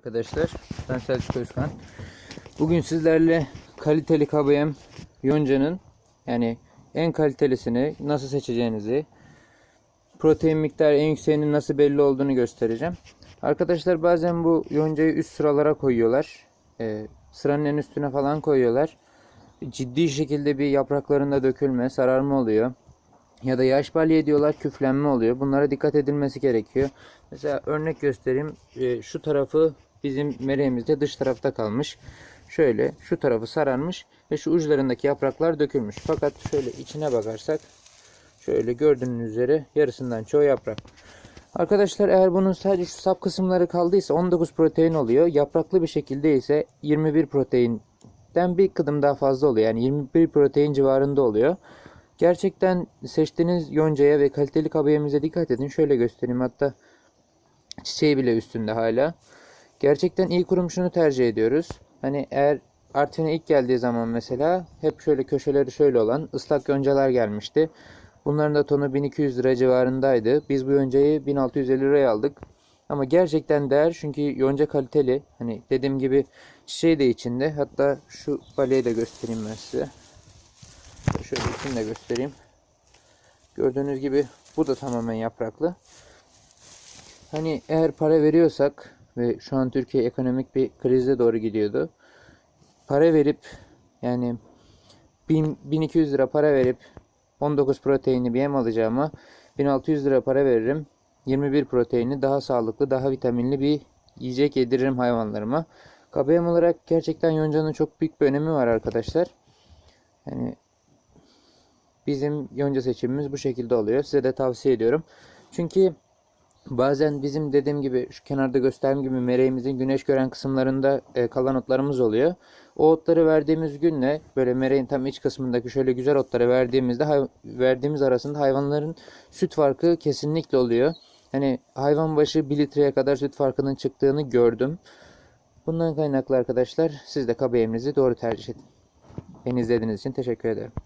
Arkadaşlar ben Selçuk Özkan. Bugün sizlerle kaliteli KBM yonca'nın yani en kalitelisini nasıl seçeceğinizi protein miktarı en yükseğinin nasıl belli olduğunu göstereceğim. Arkadaşlar bazen bu yoncayı üst sıralara koyuyorlar. Ee, sıranın en üstüne falan koyuyorlar. Ciddi şekilde bir yapraklarında dökülme, sararma oluyor. Ya da yaş balya ediyorlar, küflenme oluyor. Bunlara dikkat edilmesi gerekiyor. Mesela örnek göstereyim. Ee, şu tarafı bizim mereğimizde dış tarafta kalmış. Şöyle şu tarafı sararmış ve şu uçlarındaki yapraklar dökülmüş. Fakat şöyle içine bakarsak şöyle gördüğünüz üzere yarısından çoğu yaprak. Arkadaşlar eğer bunun sadece şu sap kısımları kaldıysa 19 protein oluyor. Yapraklı bir şekilde ise 21 proteinden bir kıdım daha fazla oluyor. Yani 21 protein civarında oluyor. Gerçekten seçtiğiniz yoncaya ve kaliteli kabeyemize dikkat edin. Şöyle göstereyim hatta çiçeği bile üstünde hala. Gerçekten iyi kurumuşunu tercih ediyoruz. Hani eğer Artvin'e ilk geldiği zaman mesela hep şöyle köşeleri şöyle olan ıslak yoncalar gelmişti. Bunların da tonu 1200 lira civarındaydı. Biz bu yoncayı 1650 liraya aldık. Ama gerçekten değer çünkü yonca kaliteli. Hani dediğim gibi çiçeği de içinde. Hatta şu baleyi de göstereyim ben size. Şöyle içini de göstereyim. Gördüğünüz gibi bu da tamamen yapraklı. Hani eğer para veriyorsak ve şu an Türkiye ekonomik bir krize doğru gidiyordu. Para verip yani 1000, 1200 lira para verip 19 proteinli bir yem alacağıma 1600 lira para veririm. 21 proteinli daha sağlıklı, daha vitaminli bir yiyecek yediririm hayvanlarıma. KBM olarak gerçekten yoncanın çok büyük bir önemi var arkadaşlar. Yani bizim yonca seçimimiz bu şekilde oluyor. Size de tavsiye ediyorum. Çünkü bazen bizim dediğim gibi şu kenarda gösterdiğim gibi mereğimizin güneş gören kısımlarında e, kalan otlarımız oluyor. O otları verdiğimiz günle böyle mereğin tam iç kısmındaki şöyle güzel otları verdiğimizde verdiğimiz arasında hayvanların süt farkı kesinlikle oluyor. Hani hayvan başı 1 litreye kadar süt farkının çıktığını gördüm. Bundan kaynaklı arkadaşlar siz de KBM'nizi doğru tercih edin. Beni izlediğiniz için teşekkür ederim.